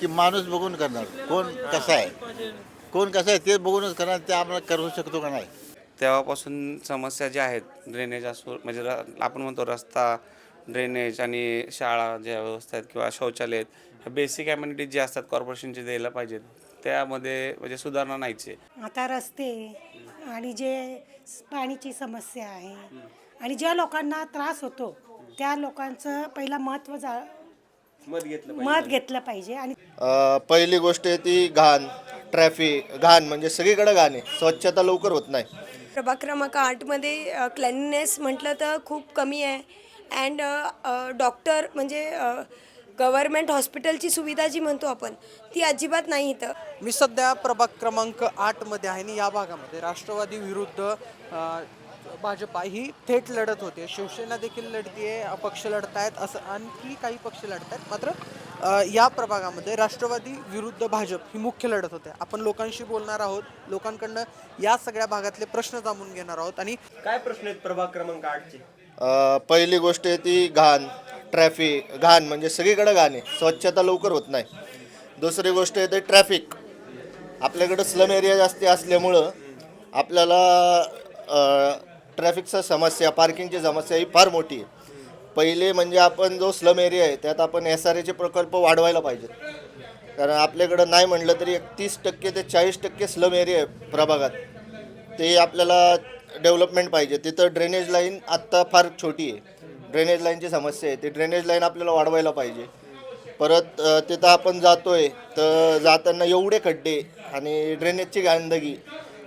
की माणूस बघून करणार. कोण कसा आहे? कोण कसं आहे ते बघूनच करणार ते आम्हाला करू शकतो का नाही? तेव्हापासून समस्या ज्या आहेत ड्रेनेज असो म्हणजे र आपण म्हणतो रस्ता ड्रेनेज आणि शाळा ज्या व्यवस्था आहेत किंवा शौचालय आहेत बेसिक ॲम्युनिटीज जे असतात कॉर्पोरेशनचे द्यायला पाहिजेत. त्यामध्ये म्हणजे सुधारणा नाहीच आहे. आता रस्ते आणि जे स- पाणीची समस्या आहे आणि ज्या लोकांना त्रास होतो त्या लोकांचं पहिला महत्त्व जा मत घेतलं मत घेतलं पाहिजे आणि अ, पहिली गोष्ट आहे ती घाण ट्रॅफिक घाण म्हणजे सगळीकडे घाण आहे. स्वच्छता लवकर होत नाही. प्रभाग क्रमांक आठमध्ये क्लॅनिनेस म्हटलं तर खूप कमी आहे. अँड डॉक्टर म्हणजे गव्हर्मेंट हॉस्पिटलची सुविधा जी म्हणतो आपण ती अजिबात नाही इथं. मी सध्या प्रभाग क्रमांक आठमध्ये आहे आणि या भागामध्ये राष्ट्रवादी विरुद्ध अ, भाजपा ही थेट लढत होते. शिवसेना देखील लढतीये अपक्ष लढत आहेत असं आणखी काही पक्ष लढत आहेत मात्र या प्रभागामध्ये राष्ट्रवादी विरुद्ध भाजप ही मुख्य लढत होते आपण लोकांशी बोलणार आहोत. लोकांकडनं या सगळ्या भागातले प्रश्न जाणून घेणार आहोत आणि काय प्रश्न आहेत प्रभाग क्रमांक आठचे? अ, पहिली गोष्ट आहे ती घाण ट्रॅफिक घाण म्हणजे सगळीकडे घाण आहे. स्वच्छता लवकर होत नाही. दुसरी गोष्ट आहे ते ट्रॅफिक. आपल्याकडं स्लम एरिया जास्ती असल्यामुळं आपल्याला ट्रॅफिकचा समस्या पार्किंगची समस्या ही फार मोठी आहे. पहिले म्हणजे आपण जो स्लम एरिया आहे त्यात आपण एस आर एचे प्रकल्प वाढवायला पाहिजेत कारण आपल्याकडं नाही म्हटलं तरी एक तीस टक्के ते चाळीस टक्के स्लम एरिया आहे प्रभागात. ते आपल्याला डेव्हलपमेंट पाहिजे. तिथं ड्रेनेज लाईन आत्ता फार छोटी आहे. ड्रेनेज लाईनची समस्या आहे. ती ड्रेनेज लाईन आपल्याला वाढवायला पाहिजे. परत तिथं आपण जातो आहे तर जाताना एवढे खड्डे आणि ड्रेनेजची गांदगी.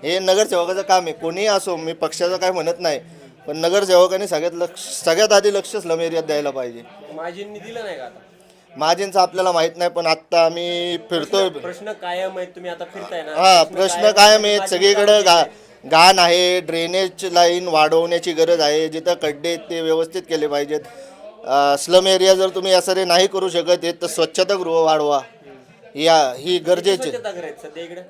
हे नगरसेवकाचं काम आहे. कोणीही असो मी पक्षाचं काय म्हणत नाही पण नगरसेवकांनी सगळ्यात लक्ष सगळ्यात आधी लक्ष स्लम एरियात द्यायला पाहिजे. माझींनी दिलं नाही का आता? माझ्यांचं आपल्याला माहीत नाही पण आत्ता आम्ही फिरतोय. प्रश्न कायम आहेत तुम्ही आता फिरताय ना. हा प्रश्न कायम आहेत सगळीकडे गा. घाण आहे ड्रेनेज लाईन वाढवण्याची गरज आहे. जिथं खड्डे आहेत ते व्यवस्थित केले पाहिजेत. स्लम एरिया जर तुम्ही असं नाही करू शकत आहेत तर स्वच्छतागृह वाढवा. या ही गरजेची स्वच्छता सध्या इकडे?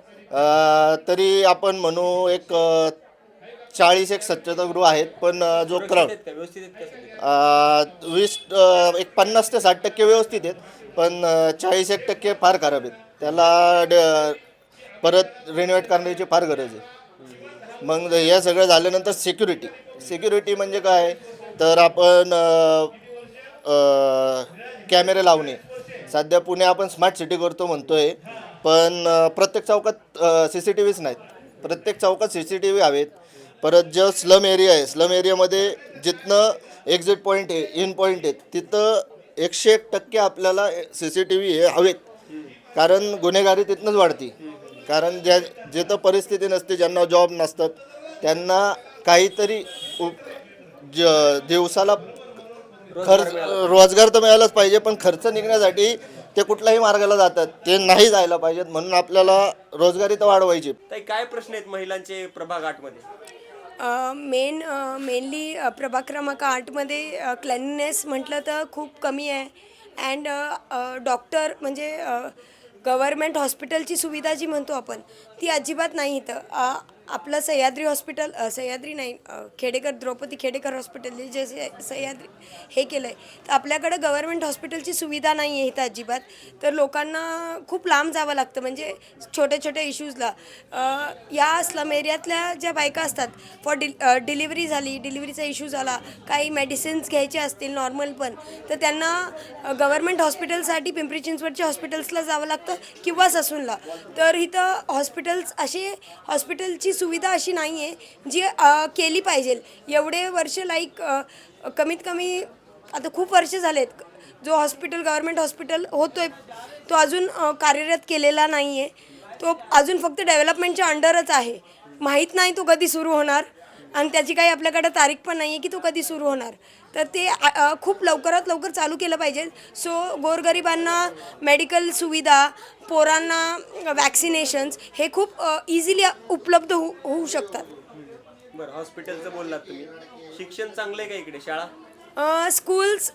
तरी आपण म्हणू एक चाळीस एक स्वच्छतागृह आहेत पण जो क्राऊड आहेत का व्यवस्थित आहेत का सध्या अ, वीस एक पन्नास ते साठ टक्के व्यवस्थित आहेत पण चाळीस एक टक्के फार खराब आहेत. त्याला ड- परत रिनोव्हेट करण्याची फार गरज आहे. मग हे सगळं झाल्यानंतर सिक्युरिटी सिक्युरिटी म्हणजे काय? तर आपण कॅमेरे लावणे. सध्या पुणे आपण स्मार्ट सिटी करतो म्हणतोय. पण प्रत्येक चौकात सी सी टी व्हीच नाहीत. प्रत्येक चौकात सी सी टी व्ही हवेत. परत जो स्लम एरिया आहे स्लम एरियामध्ये जिथनं एक्झिट पॉईंट आहे इन पॉईंट आहेत तिथं एकशे एक टक्के आपल्याला सी सी टी व्ही हे हवेत. कारण गुन्हेगारी तिथनंच वाढती. कारण ज्या जिथं परिस्थिती नसते ज्यांना जॉब नसतात त्यांना काहीतरी उप- ज दिवसाला खर्च रोजगार तर मिळालाच पाहिजे पण खर्च निघण्यासाठी ते कुठल्याही मार्गाला जातात ते नाही जायला पाहिजेत म्हणून आपल्याला रोजगारी तर वाढवायची. ताई काय प्रश्न आहेत महिलांचे प्रभाग आठमध्ये मेन मेनली प्रभाग क्रमांक आठमध्ये क्लॅनिनेस म्हटलं तर खूप कमी आहे. अँड डॉक्टर म्हणजे गव्हर्मेंट हॉस्पिटलची सुविधा जी म्हणतो आपण ती अजिबात नाही इथं. आपलं सह्याद्री हॉस्पिटल सह्याद्री नाही खेडेकर द्रौपदी खेडेकर हॉस्पिटल जे सह्याद्री हे केलं आहे तर आपल्याकडं गव्हर्मेंट हॉस्पिटलची सुविधा नाही आहे इथं अजिबात. तर लोकांना खूप लांब जावं लागतं म्हणजे छोट्या छोट्या इश्यूजला. या स्लम एरियातल्या ज्या बायका असतात फॉर डि डिलिव्हरी झाली डिलिव्हरीचा इश्यू झाला काही मेडिसिन्स घ्यायचे असतील नॉर्मल पण तर त्यांना गव्हर्मेंट हॉस्पिटलसाठी पिंपरी चिंचवडच्या हॉस्पिटल्सला जावं लागतं किंवा ससूनला. तर इथं हॉस्पिटल हॉस्पिटल्स असे हॉस्पिटलची सुविधा अशी नाही आहे जी अ, केली पाहिजे. एवढे वर्ष लाईक कमीत कमी आता खूप वर्ष झालेत. जो हॉस्पिटल गव्हर्मेंट हॉस्पिटल होतोय तो अजून अ, कार्यरत केलेला नाही आहे तो अजून फक्त डेव्हलपमेंटच्या अंडरच आहे. माहीत नाही तो कधी सुरू होणार. आणि त्याची काही आपल्याकडं तारीख पण नाही आहे की तो कधी सुरू होणार. तर ते खूप लवकरात लवकर चालू केलं पाहिजे. सो गोरगरिबांना मेडिकल सुविधा पोरांना वॅक्सिनेशन्स हे खूप इझिली उपलब्ध होऊ होऊ शकतात. बरं हॉस्पिटलचं बोललात तुम्ही. शिक्षण चांगलं आहे का इकडे? शाळा? स्कूल्स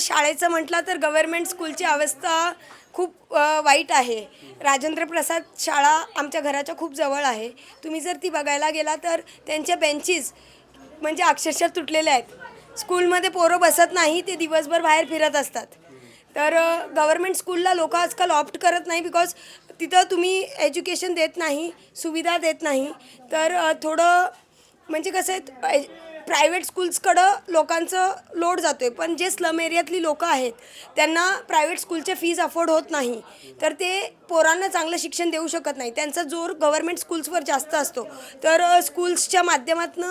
शाळेचं म्हटलं तर गव्हर्मेंट स्कूलची अवस्था खूप वाईट आहे. राजेंद्र प्रसाद शाळा आमच्या घराच्या खूप जवळ आहे. तुम्ही जर ती बघायला गेला तर त्यांच्या बेंचेस म्हणजे अक्षरशः तुटलेल्या आहेत. स्कूलमध्ये पोरं बसत नाही ते दिवसभर बाहेर फिरत असतात. तर गव्हर्मेंट स्कूलला लोक आजकाल ऑप्ट करत नाही बिकॉज तिथं तुम्ही एज्युकेशन देत नाही सुविधा देत नाही. तर थोडं म्हणजे कसं आहे प्रायव्हेट स्कूल्सकडं लोकांचं लोड जातो आहे पण जे स्लम एरियातली लोकं आहेत त्यांना प्रायव्हेट स्कूलचे फीज अफोर्ड होत नाही. तर ते पोरांना चांगलं शिक्षण देऊ शकत नाही. त्यांचा जोर गव्हर्मेंट स्कूल्सवर जास्त असतो. तर स्कूल्सच्या माध्यमातून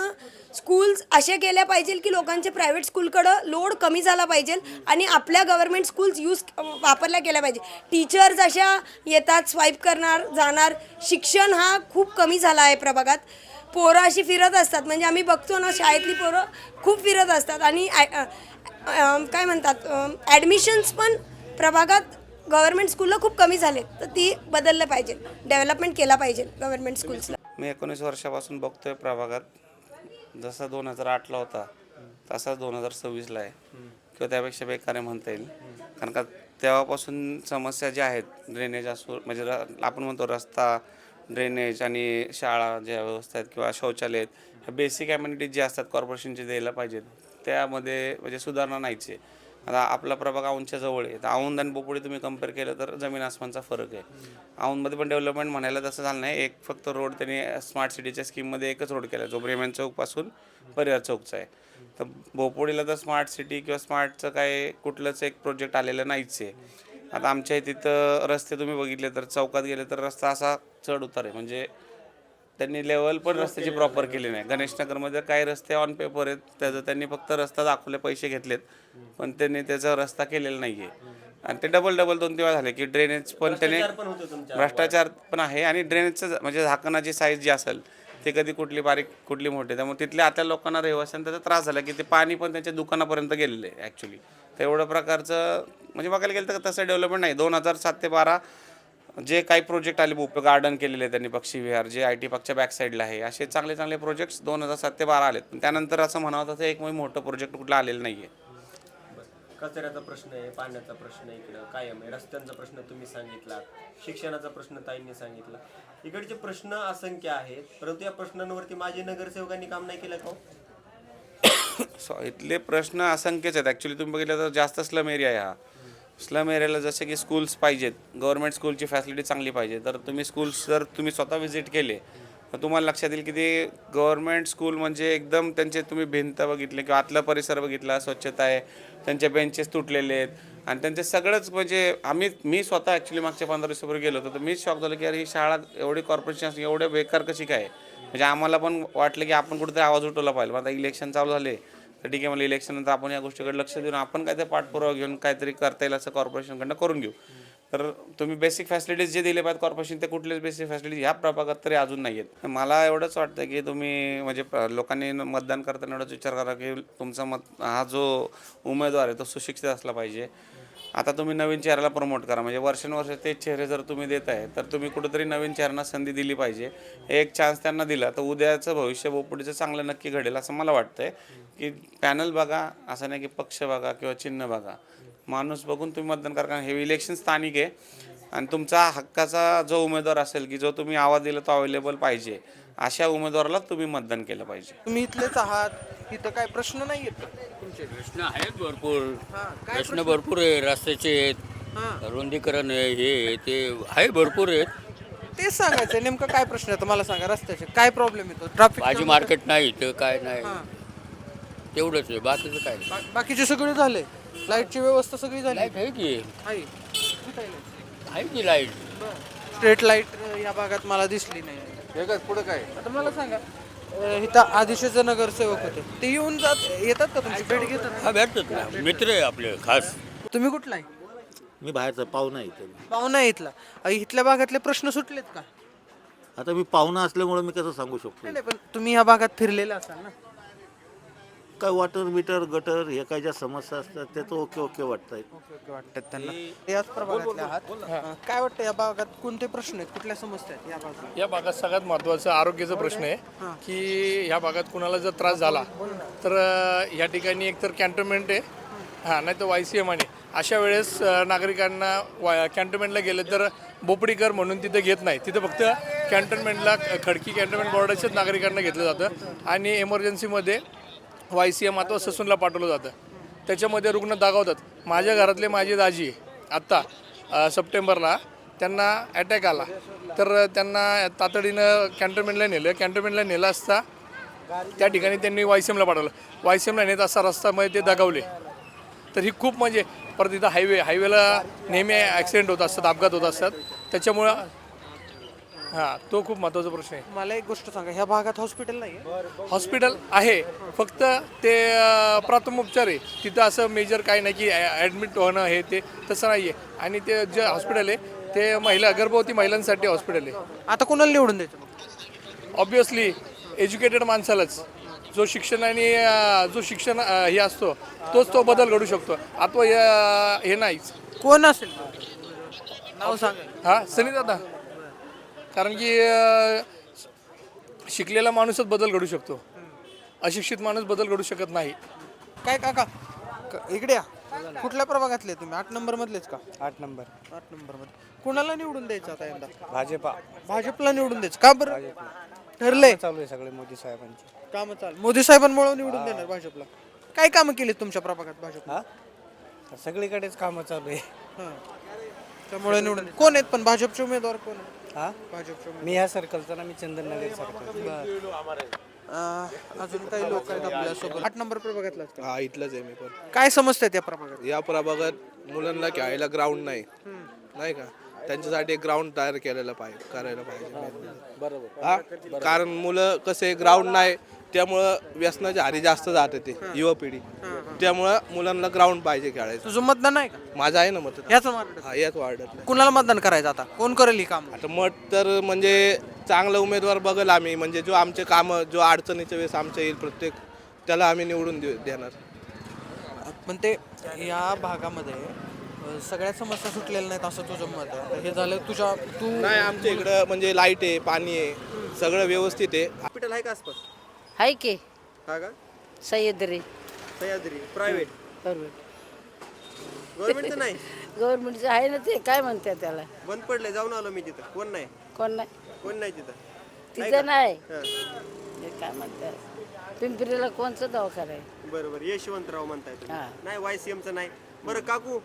स्कूल्स असे केल्या पाहिजे की लोकांचे प्रायव्हेट स्कूलकडं लोड कमी झाला पाहिजे आणि आपल्या गव्हर्मेंट स्कूल्स यूज वापरल्या गेल्या पाहिजे. टीचर्स अशा येतात स्वाईप करणार जाणार. शिक्षण हा खूप कमी झाला आहे प्रभागात. पोरं अशी फिरत असतात. म्हणजे आम्ही बघतो ना शाळेतली पोरं खूप फिरत असतात. आणि काय म्हणतात ॲडमिशन्स पण प्रभागात गव्हर्मेंट स्कूलला खूप कमी झाले तर ती बदललं पाहिजे. डेव्हलपमेंट केला पाहिजे गव्हर्मेंट स्कूल्सला मी एकोणीस वर्षापासून बघतोय प्रभागात. जसा दोन हजार आठला होता तसाच दोन हजार सव्वीसला आहे. किंवा त्यापेक्षा बेकार आहे म्हणता येईल. कारण का तेव्हापासून समस्या ज्या आहेत ड्रेनेज असो म्हणजे र आपण म्हणतो रस्ता ड्रेनेज आणि शाळा ज्या व्यवस्था आहेत किंवा शौचालय आहेत ह्या बेसिक ॲम्युनिटीज जे असतात कॉर्पोरेशनचे द्यायला पाहिजेत. त्यामध्ये म्हणजे सुधारणा नाहीच आहे. आता आपला प्रभाग औंधच्या जवळ आहे. तर औंध आणि बोपोडी तुम्ही कंपेअर केलं तर जमीन आसमानचा फरक आहे. औंधमध्ये पण डेव्हलपमेंट म्हणायला तसं झालं नाही. एक फक्त रोड त्यांनी स्मार्ट सिटीच्या स्कीममध्ये एकच रोड केला जो ब्रेमेन चौकपासून परिहार चौकचा आहे. तर बोपोडीला तर स्मार्ट सिटी किंवा स्मार्टचं काय कुठलंच एक प्रोजेक्ट आलेलं नाहीच आहे. आता आमच्या इथे तिथं रस्ते तुम्ही बघितले तर चौकात गेले तर रस्ता असा चढ उतार आहे. म्हणजे त्यांनी लेवल पण रस्त्याची प्रॉपर केली नाही. गणेशनगरमध्ये काही रस्ते ऑन पेपर आहेत. त्याचं त्यांनी फक्त रस्ता दाखवले पैसे घेतलेत. पण त्यांनी त्याचा रस्ता केलेला नाही आहे आणि ते डबल डबल दोन तेव्हा झाले की ड्रेनेज पण त्याने भ्रष्टाचार पण आहे. आणि ड्रेनेजचं म्हणजे झाकणाची साईज जी असेल ते कधी कुठली बारीक कुठली मोठी. त्यामुळे तिथल्या आतल्या लोकांना रहिवाशांना त्याचा त्रास झाला की ते पाणी पण त्यांच्या दुकानापर्यंत गेलेलं आहे ॲक्च्युली तर एवढं प्रकारचं म्हणजे बघायला गेलं तर तसं डेव्हलपमेंट नाही. दोन हजार सात ते बारा जे काही प्रोजेक्ट आले उपयोग गार्डन केलेले आहेत त्यांनी पक्षी विहार जे आय टी पार्कच्या बॅकसाईडला आहे असे चांगले चांगले प्रोजेक्ट्स दोन हजार सात ते बारा आलेत. पण त्यानंतर असं म्हणावं तसं एक मोठं प्रोजेक्ट कुठलं आलेलं नाही आहे कचऱ्याचा प्रश्न आहे पाण्याचा प्रश्न इकडं कायम आहे. रस्त्यांचा प्रश्न तुम्ही सांगितला शिक्षणाचा प्रश्न ताईंनी सांगितला. इकडचे प्रश्न असंख्य आहेत. परंतु या प्रश्नांवरती माझे नगरसेवकांनी काम नाही केलं का हो? इथले प्रश्न असंख्यच आहेत. ॲक्च्युली तुम्ही बघितलं तर जास्त स्लम एरिया आहे हा. स्लम एरियाला जसे की स्कूल्स पाहिजेत गव्हर्मेंट स्कूलची फॅसिलिटी चांगली पाहिजे. तर तुम्ही स्कूल्स जर तुम्ही स्वतः व्हिजिट केले मग तुम्हाला लक्षात येईल की ते गव्हर्मेंट स्कूल म्हणजे एकदम त्यांचे तुम्ही भिंत बघितले किंवा आतला परिसर बघितला स्वच्छता आहे त्यांचे बेंचेस तुटलेले आहेत आणि त्यांचे सगळंच म्हणजे आम्ही मी स्वतः ॲक्च्युली मागच्या पंधरा दिवसापूर्वी गेलो होतो तर मीच शॉक झालो की अरे ही शाळा एवढी कॉर्पोरेशन एवढे बेकार कशी काय? म्हणजे आम्हाला पण वाटलं की आपण कुठेतरी आवाज उठवला पाहिजे. मग आता इलेक्शन चालू झाले तर ठीक आहे मला इलेक्शननंतर आपण या गोष्टीकडे लक्ष देऊन आपण काहीतरी पाठपुरावा घेऊन काहीतरी करता येईल असं कॉर्पोरेशनकडनं करून घेऊ. तर तुम्ही बेसिक फॅसिलिटीज जे दिले पाहिजेत कॉर्पोरेशन ते कुठलेच बेसिक फॅसिलिटीज ह्या प्रभागात तरी अजून नाही आहेत मला एवढंच वाटतं की तुम्ही म्हणजे प- लोकांनी न- मतदान करताना एवढंच विचार करा की तुमचा मत हा जो उमेदवार आहे तो सुशिक्षित असला पाहिजे. आता तुम्ही नवीन चेहऱ्याला प्रमोट करा. म्हणजे वर्षानुवर्ष तेच चेहरे जर तुम्ही देत आहे तर तुम्ही कुठेतरी नवीन चेहऱ्यांना संधी दिली पाहिजे. एक चान्स त्यांना दिला तर उद्याचं भविष्य बोपुडीचं चांगलं नक्की घडेल असं मला वाटतंय. की पॅनल बघा असं नाही की पक्ष बघा किंवा चिन्ह बघा. माणूस बघून तुम्ही मतदान करा कारण हे इलेक्शन स्थानिक आहे. आणि तुमचा हक्काचा जो उमेदवार असेल की जो तुम्ही आवाज दिला तो अवेलेबल पाहिजे. अशा उमेदवाराला तुम्ही मतदान केलं पाहिजे. तुम्ही इथलेच आहात इथं काय प्रश्न नाही आहेत का तुमचे? प्रश्न आहेत भरपूर. हा काय प्रश्न भरपूर आहे रस्त्याचे हा. आहेत रुंदीकरण आहे हे आहे, ते आहे भरपूर आहेत. तेच सांगायचं नेमकं काय प्रश्न आहे मला सांगा रस्त्याचे काय प्रॉब्लेम येतो? ट्रॅफिक भाजी मार्केट नाही तर काय नाही. तेवढंच आहे बाकीचं काय नाही. बाकीचे सगळे झाले. लाईटची व्यवस्था सगळी झाली. लाइट आहे की? आहे. कुठे आहे light? आहे की लाइट? स्ट्रीट लाइट या भागात मला दिसली नाही. पुढे काय? आता मला सांगा अं, इथं आदिशेचे नगरसेवक होते. ते येऊन जात येतात का तुमची? भेट घेतात हा भेटतात ना. मित्र आहे आपले खास. तुम्ही कुठला आहे? मी बाहेरचा पाहुणा इथे. पाहुणा आहे इथला. अं, इथल्या भागातले प्रश्न सुटलेत का? आता मी पाहुणा असल्यामुळे मी कसं सांगू शकतो? नाही, पण तुम्ही या भागात फिरलेला असाल ना. काय वॉटर मीटर गटर हे काय ज्या समस्या असतात ते तर ओके ओके वाटतात त्यांना. याच प्रभागातले आहात. अं, काय वाटतं या भागात? कोणते प्रश्न आहेत? कुठल्या समस्या आहेत या भागात? या भागात सगळ्यात महत्त्वाचा आरोग्याचा प्रश्न आहे की ह्या भागात कुणाला जर त्रास झाला तर अ, या ठिकाणी एकतर कॅन्टोनमेंट आहे. हां नाही तर वाय सी एम आहे अशा वेळेस अ, नागरिकांना वा कॅन्टोनमेंटला गेले तर बोपडीकर म्हणून तिथे घेत नाही. तिथं फक्त कॅन्टोनमेंटला खडकी कॅन्टोनमेंट बोर्डाच्याच नागरिकांना घेतलं जातं. आणि एमर्जन्सीमध्ये वाय सी एम अथवा ससूनला पाठवलं जातं. त्याच्यामध्ये रुग्ण दागावतात माझ्या घरातले माझी दाजी आत्ता सप्टेंबरला त्यांना अटॅक आला. तर त्यांना तातडीनं कॅन्टोनमेंटला नेलं. कॅन्टोनमेंटला नेलं असता त्या ठिकाणी त्यांनी वाय सी एमला पाठवलं. वाय सी एमला नेत असा रस्त्यामध्ये ते दगावले. तर ही खूप म्हणजे परत इथं हायवे हायवेला नेहमी ॲक्सिडेंट होत असतात अपघात होत असतात. त्याच्यामुळं हां तो खूप महत्त्वाचा प्रश्न आहे. मला एक गोष्ट सांगा ह्या भागात हॉस्पिटल नाही हॉस्पिटल आहे फक्त ते अं, प्राथमोपचार आहे. तिथं असं मेजर काही नाही की ॲडमिट होणं हे ते तसं नाही आहे आणि ते जे हॉस्पिटल आहे ते महिला गर्भवती महिलांसाठी हॉस्पिटल आहे. आता कोणाला निवडून द्यायचं मग? ऑब्विसली एज्युकेटेड माणसालाच. जो शिक्षणाने अं, जो शिक्षण अं, हे असतो तोच तो बदल घडू शकतो. अथवा हे- हे नाहीच. कोण असेल? नाव सांगा. हा सनी दादा. कारण की शिकलेला माणूसच बदल घडू शकतो. अशिक्षित माणूस बदल घडू शकत नाही. काय काका? क- इकडे या. कुठल्या प्रभागातले तुम्ही? आठ नंबर मधलेच का? आठ नंबर. आठ नंबरमध्ये कुणाला निवडून द्यायचं आता यंदा? भाजपा. भाजपला निवडून द्यायचं. का बरं? ठरलंय. चालू आहे सगळे मोदी साहेबांचे. काम चाल. मोदी साहेबांमुळे निवडून देणार भाजपला. काय कामं केली तुमच्या प्रभागात भाजप हा? सगळीकडेच कामं चालू आहे. त्यामुळे निवडून कोण आहेत पण? भाजपचे उमेदवार कोण आहेत? हा? मी ह्या सर्कलचा ना मी चंदननगर सर्कल उमेदवार अजून काही लोक आहेत आपल्यासोबत. आठ नंबर प्रभागातलाच का हा इथलंच आहे मी पण. काय समजतं त्या प्रभागात? या प्रभागात मुलांना खेळायला ग्राउंड नाही. नाही का? त्यांच्यासाठी एक ग्राउंड तयार केलेलं पाहिजे करायला पाहिजे. बरोबर. हा? कारण मुलं कसे ग्राउंड नाही त्यामुळं व्यसनाच्या हारी जास्त जाते ते युवा पिढी. त्यामुळं मुलांना ग्राउंड पाहिजे खेळायचं. तुझं मतदान आहे का? माझं आहे ना मत याच वार्डात? हा याच वाढत कुणाला मतदान करायचं आता? कोण करेल ही काम? आता मत तर म्हणजे चांगला उमेदवार बघल आम्ही. म्हणजे जो आमचे कामं जो अडचणीच्या वेळेस आमच्या येईल प्रत्येक त्याला आम्ही निवडून देऊ देणार. पण ते या भागामध्ये अ, सगळ्या समस्या सुटलेल्या नाहीत असं तुझं मत आहे. हे झालं तुझ्या तू नाही आमच्या इकडं म्हणजे लाइट आहे पाणी आहे सगळं व्यवस्थित आहे. हॉस्पिटल आहे का आसपास? आहे की? हा का? सह्याद्री सह्याद्री प्रायव्हेट बरोबर. गव्हर्नमेंटचं नाही. गव्हर्नमेंटचं आहे ना ते काय म्हणतात त्याला? बंद पडलंय जाऊन आलो मी तिथं. कोण नाही? कोण नाही? कोण नाही तिथं? तिथं? नाही. हा. ते काय म्हणतात पिंपरीला कोणचं दवाखाना आहे? बरोबर यशवंतराव म्हणताय तुम्ही. हा. नाही वाय सी एमचं नाही. बरं काकू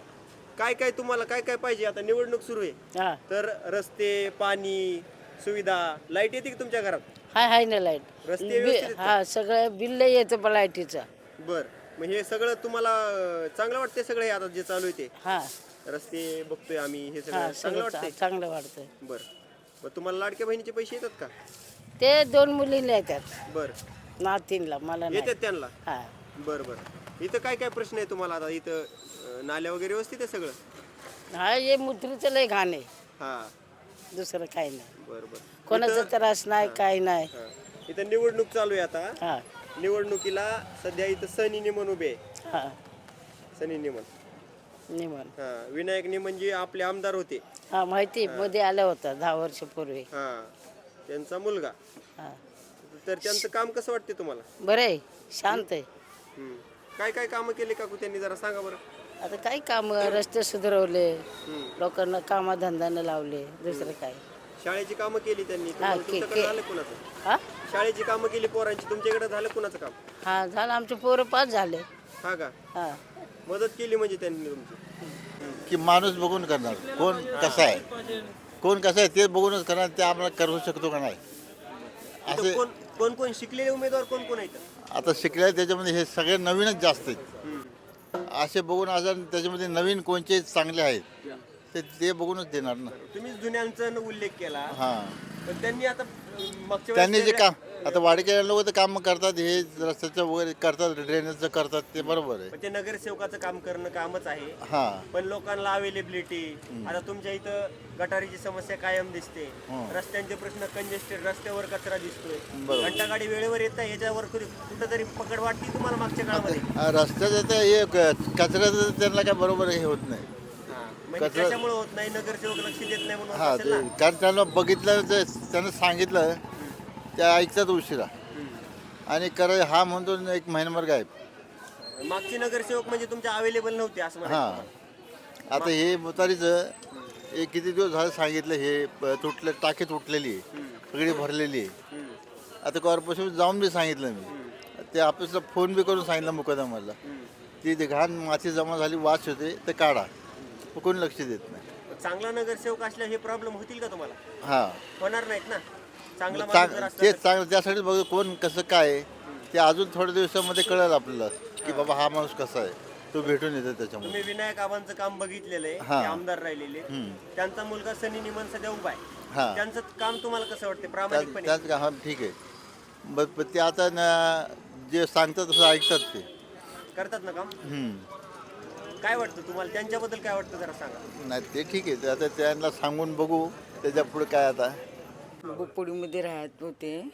काय काय तुम्हाला काय काय पाहिजे? आता निवडणूक सुरू आहे. हा. तर रस्ते पाणी सुविधा लाइट येते की तुमच्या घरात? हाय हाय ना लाइट. रस्ते बि- व्यवस्थित आहेत हा सगळं बिल येतं पण लाईटीचं. बर. मग हे सगळं तुम्हाला अं, चांगलं वाटतंय सगळं हे आता जे चालू आहे ते? हा. रस्ते बघतोय आम्ही हे हा सगळं चांगलं सगळं वाटतंय? चांगलं वाटतंय. बर. मग तुम्हाला लाडक्या बहिणीचे पैसे येतात का? ते दोन मुलींना येतात. बर. नातीनला मला नाही. येतात त्यांना? हा. बर बर. इथं काय काय प्रश्न आहे तुम्हाला आता? इथं अं, नाल्या वगैरे व्यवस्थित आहे सगळं? हा हे मुत्रीचं लय घाण आहे. हा. दुसरं काही नाही. बर बर. कोणाचा त्रास नाही काही नाही. हा. इथं निवडणूक चालू आहे आता. हा. निवडणुकीला सध्या इथं सनी निमन उभे आहे. हा. सनी निमन. निमन. हा. विनायक निमन जे आपले आमदार होते. हा माहिती मध्ये आलं होतं दहा वर्षापूर्वी हा. त्यांचा मुलगा. हा. तर त्यांचं काम कसं वाटते तुम्हाला? बरं आहे. शांत आहे. हम्म. काय काय कामं केले काकू त्यांनी? जरा सांगा बरं. आता काही काम रस्ते सुधारवले लोकांना कामाधंद्यानं लावले दुसरं काय? शाळेची कामं केली त्यांनी. हा, तुम्हाला- के- तुमच्याकडे के- झालं कुणाचं? हा? शाळेची कामं केली पोरांची तुमच्याकडे झालं कुणाचं काम? हा झालं आमचे पोरं पाच झाले. हा का? हा. मदत केली म्हणजे त्यांनी तुमची? की माणूस बघून करणार. कोण कसा आहे? कोण कसं आहे ते बघूनच करणार ते आम्हाला करू शकतो का नाही? इथं असे कोण कोण कोण शिकलेले उमेदवार कोण कोण आहेत? आता शिकले त्याच्यामध्ये हे सगळे नवीनच जास्त आहेत. असे बघून असं त्याच्यामध्ये नवीन कोणचे चांगले आहेत ते ते बघूनच देणार ना. तुम्ही जुन्यांचा उल्लेख केला. हां. पण त्यांनी आता त्यांनी जे काम आता वाडकेल्या लोक तर काम करतात हे रस्त्याचं वगैरे करतात ड्रेनेजचं करतात ते बरोबर आहे. पण ते नगरसेवकाचं काम करणं कामच आहे. हां. पण लोकांना अवेलेबिलिटी आता तुमच्या इथं गटारीची समस्या कायम दिसते. रस्त्यांचे प्रश्न कंजेस्टेड रस्त्यावर कचरा दिसतोय. बरोबर. घंटा गाडी वेळेवर येत नाही याच्यावर कुठे- कुठंतरी पकड वाटते तुम्हाला मागच्या काळामध्ये? रस्त्याचं ते हे क- कचऱ्याचं त्यांना काय बरोबर हे होत नाही. म्हणजे कचरा- त्याच्यामुळे होत नाही नगरसेवक लक्ष देत नाही म्हणून होत हा असेल ते ना? कारण त्यांना बघितलं त्यांना सांगितलं ते ऐकतात उशिरा. आणि कराय हा म्हणतो एक महिनाभर गायब. मागचे नगरसेवक म्हणजे तुमच्या अवेलेबल नव्हते असं म्हणायचं. हां. तुम्हाला. आता हे मुतारीचं हे किती दिवस झालं सांगितलं हे प- तुटलं टाकी तुटलेली आहे. सगळी भरलेली आहे. आता कॉर्पोरेशन जाऊन बी सांगितलं मी. ते ऑफिसला फोन बी करून सांगितलं मुकदमाला. ती जी घाण माती जमा झाली वास होते ते काढा. मग कोणी लक्ष देत नाही. चांगला नगरसेवक असल्या हे प्रॉब्लेम होतील का तुम्हाला? हां. होणार नाहीत ना? चांगला मग माणूस जर चांग असला तेच चांगलं त्यासाठी बघ कोण कसं काय आहे, ते अजून थोड्या दिवसामध्ये कळेल आपल्याला की बाबा हा माणूस कसा आहे. तो भेटून येतो त्याच्यामध्ये तुम्ही विनायक आबांचं काम बघितलेलं आहे हा. ते आमदार राहिलेले. त्यांचा मुलगा सनी निमन सध्या उभा हा. आहे त्यांचं काम तुम्हाला कसं वाटतं त्यात प्रामाणिकपणे. का हा ठीक आहे. पण ते आता न- जे सांगतात तसं ऐकतात ते. करतात ना काम? हम्म. काय वाटतं तुम्हाला? त्यांच्याबद्दल काय वाटतं जरा सांगा. नाही ते ठीक आहे. ते आता त्यांना सांगून बघू. त्याच्या पुढे काय आता? बुकपुडीमध्ये राहत होते.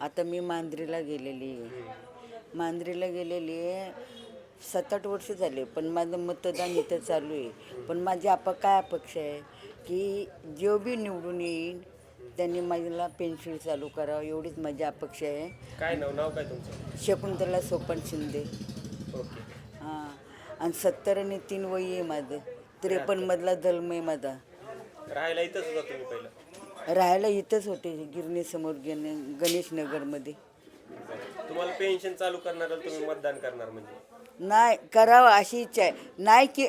आता मी मांजरीला गेलेली. आहे मांजरीला गेलेली आहे सात आठ वर्ष झाले पण माझं मतदान इथं चालू आहे. पण माझी आप काय अपेक्षा आहे? की जो बी निवडून येईल त्यांनी मला पेन्शन चालू करावं एवढीच माझी अपेक्षा आहे. काय नाव नाव काय तुमचं? शकुंतला सोपन शिंदे. ओके. हां. आणि सत्तर आणि तीन वय आहे माझं. त्रेपन्नमधला जन्म आहे माझा. राहायला इथंच होता तुम्ही पहिलं. राहायला इथंच होते गिरणीसमोर गेणे गणेश नगरमध्ये तुम्हाला पेन्शन चालू करणार तुम्ही मतदान करणार म्हणजे? नाही करावं अशी इच्छा आहे. नाही की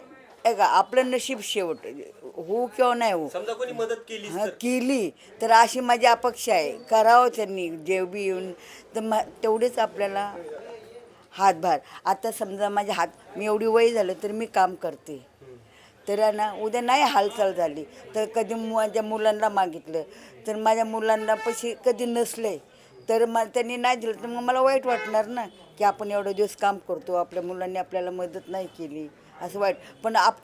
हे का आपलं नशीब शेवट हो किंवा नाही हो समजा कोणी मदत केली हा, केली तर अशी माझी अपेक्षा आहे. करावं त्यांनी जेव बी येऊन. तर मा तेवढेच आपल्याला हातभार. आता समजा माझे हात मी एवढी वय झालं तर मी काम करते. तर ना उद्या नाही हालचाल झाली. तर कधी माझ्या मुलांना मागितलं तर माझ्या मुलांना पैसे कधी नसले तर मग त्यांनी नाही दिलं तर मग मला वाईट वाटणार ना की आपण एवढे दिवस काम करतो आपल्या मुलांनी आपल्याला मदत नाही केली असं वाईट. पण आप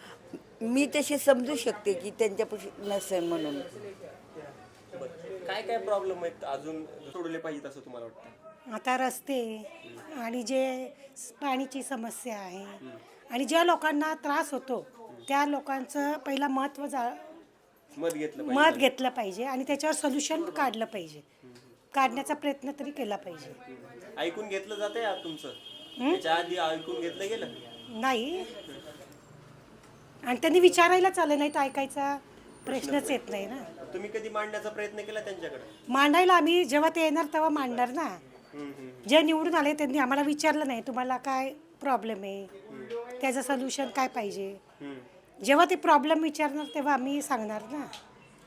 मी तशी समजू शकते की त्यांच्यापाशी नसेल म्हणून. काय काय प्रॉब्लेम आहेत? अजून सोडले पाहिजेत असं तुम्हाला वाटतं? आता रस्ते आणि जे स- पाणीची समस्या आहे आणि ज्या लोकांना त्रास होतो त्या लोकांचं पहिला महत्त्व जा मत घेतलं मत पाहिजे घेतलं पाहिजे आणि त्याच्यावर सोल्युशन काढलं पाहिजे. काढण्याचा प्रयत्न तरी केला पाहिजे. ऐकून घेतलं जाते यार तुमचं? त्याच्या आधी ऐकून घेतलं गेलं? नाही. आणि त्यांनी विचारायला चाललं नाही तर ऐकायचा प्रश्नच येत नाही ना. तुम्ही कधी मांडण्याचा प्रयत्न केला त्यांच्याकडे? मांडायला आम्ही जेव्हा ते येणार तेव्हा मांडणार ना. जे निवडून आले त्यांनी आम्हाला विचारलं नाही तुम्हाला काय प्रॉब्लेम आहे? त्याचं सोल्युशन काय पाहिजे? जेव्हा ते प्रॉब्लेम विचारणार तेव्हा आम्ही सांगणार ना.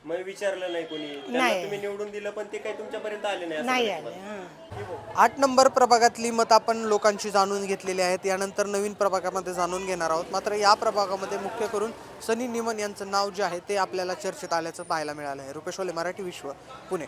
मग विचारलं नाही कोणी. त्यांना नाही. तुम्ही निवडून दिलं पण ते काही तुमच्यापर्यंत आले नाही असं नाही वाटतं आले मला. हां. आठ नंबर प्रभागातली मत आपण लोकांची जाणून घेतलेली आहेत. यानंतर नवीन प्रभागामध्ये जाणून घेणार आहोत. मात्र या प्रभागामध्ये मुख्य करून सनी निमन यांचं नाव जे आहे ते आपल्याला चर्चेत आल्याचं पाहायला मिळालं आहे. रुपेशवाले मराठी विश्व पुणे.